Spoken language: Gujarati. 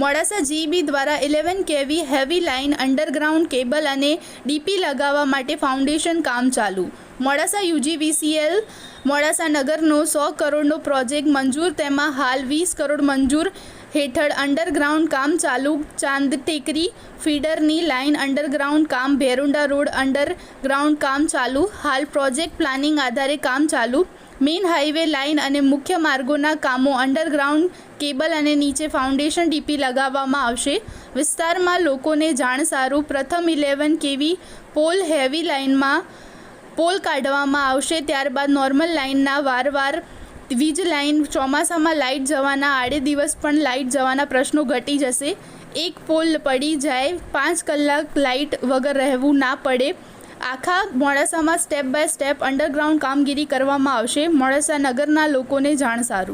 મોડાસા જીબી દ્વારા eleven KV heavy line underground cable અને ડીપી લગાવવા માટે ફાઉન્ડેશન કામ ચાલુ. મોડાસા યુજીવીસીએલ, મોડાસા નગરનો સો કરોડનો પ્રોજેક્ટ મંજૂર, તેમાં હાલ વીસ કરોડ મંજૂર હેઠળ અંડરગ્રાઉન્ડ કામ ચાલુ. ચાંદ ટેકરી ફીડરની લાઇન અંડરગ્રાઉન્ડ કામ, ભેરુંડા રોડ અંડરગ્રાઉન્ડ કામ ચાલુ. હાલ પ્રોજેક્ટ પ્લાનિંગ આધારે કામ ચાલુ. મેઇન હાઈવે લાઇન અને મુખ્ય માર્ગોના કામો અંડરગ્રાઉન્ડ, કેબલ અને નીચે ફાઉન્ડેશન ડીપી લગાવવામાં આવશે. વિસ્તારમાં લોકોને જાણ સારું પ્રથમ ઇલેવન કેવી પોલ હેવી લાઇનમાં પોલ કાઢવામાં આવશે. ત્યારબાદ નોર્મલ લાઇનના વારવાર વીજ લાઇન, ચોમાસામાં લાઇટ જવાના આડે દિવસ પણ લાઇટ જવાના પ્રશ્નો ઘટી જશે. એક પોલ પડી જાય, પાંચ કલાક લાઇટ વગર રહેવું ના પડે. આખા મોડાસામાં સ્ટેપ બાય સ્ટેપ અંડરગ્રાઉન્ડ કામગીરી કરવામાં આવશે. મોડાસા નગરના લોકોને જાણ સારું.